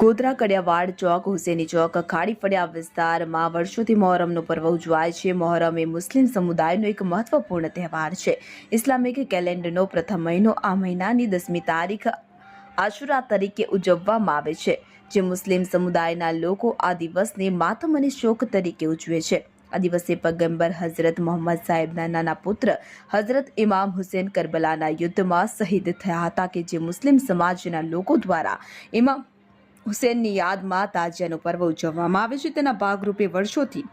ગોધરા કડિયાવાડ ચોક, હુસેની ચોક, ખાડી ફળિયા વિસ્તારમાં વર્ષોથી મોહરમનો પર્વ ઉજવાય છે. મોહરમ એ મુસ્લિમ સમુદાયનો એક મહત્વપૂર્ણ તહેવાર છે. ઇસ્લામિક કેલેન્ડરનો પ્રથમ મહિનો આ મહિનાની દસમી તારીખ આશુરા તરીકે ઉજવવામાં આવે છે, જે મુસ્લિમ સમુદાયના લોકો આ દિવસને માતમ અને શોક તરીકે ઉજવે છે. આ દિવસે પગંબર હઝરત મોહમ્મદ સાહેબના નાના પુત્ર હઝરત ઇમામ હુસેન કરબલાના યુદ્ધમાં શહીદ થયા હતા કે જે મુસ્લિમ સમાજના લોકો દ્વારા ઇમામ હુસેનની યાદમાં તાજિયાનો પર્વ ઉજવવામાં આવે છે. તેના ભાગરૂપે વર્ષોથી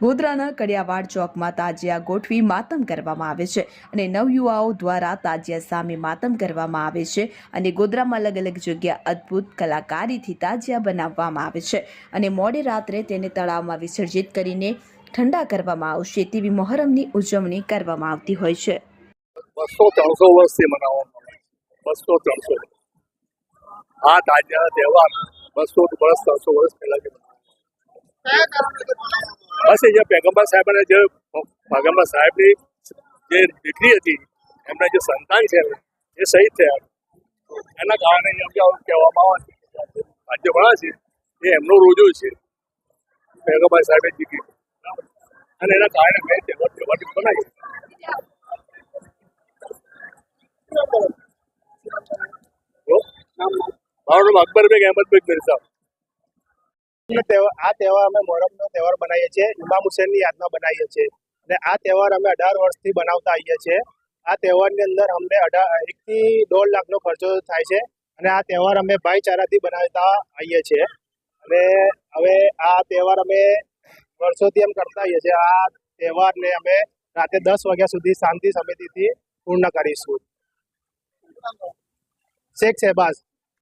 ગોધરાના કડિયાવાડ ચોકમાં તાજિયા ગોઠવી માતમ કરવામાં આવે છે અને નવયુવાઓ દ્વારા તાજિયા સામે માતમ કરવામાં આવે છે અને ગોધરામાં અલગ અલગ જગ્યા અદ્ભુત કલાકારીથી તાજિયા બનાવવામાં આવે છે અને મોડી રાત્રે તેને તળાવમાં વિસર્જિત કરીને ઠંડા કરવામાં આવશે તેવી મોહરમની ઉજવણી કરવામાં આવતી હોય છે. બસો ત્રણસો વર્ષથી મનાવવામાં બસો ત્રણસો આ તાજા તહેવાર બસો વર્ષ ત્રણસો વર્ષ પહેલા જે બસ એ જે પેગમ્બર સાહેબને જે પેગમ્બર સાહેબની જે દીકરી હતી, એમના જે સંતાન છે એ શહીદ થયા. એના કારણે કહેવામાં આવે આજે ભણા છે, એ એમનો રોજો છે. પેગમ્બર સાહેબે દીકરી. અને એના કારણે મેં તહેવાર તહેવાર બનાવી મારું અકબર બેગ, અહેમદ બેગ મિર્ઝા આ તહેવાર અમે મોહરમનો તહેવાર બનાવીએ છીએ, ઇમામ હુસેનની યાદમાં બનાવીએ છીએ. અને આ તહેવાર અમે અઢાર વર્ષથી બનાવતા આવીએ છીએ. આ તહેવારની અંદર અમને અઢાર એકથી દોઢ લાખનો ખર્ચો થાય છે અને આ તહેવાર અમે ભાઈચારાથી બનાવતા આવીએ છીએ. અને હવે આ તહેવાર અમે વર્ષોથી એમ કરતા આવીએ છીએ. આ તહેવારને અમે રાતે દસ વાગ્યા સુધી શાંતિ સમિતિથી પૂર્ણ કરીશું. શેખ શહેબાઝ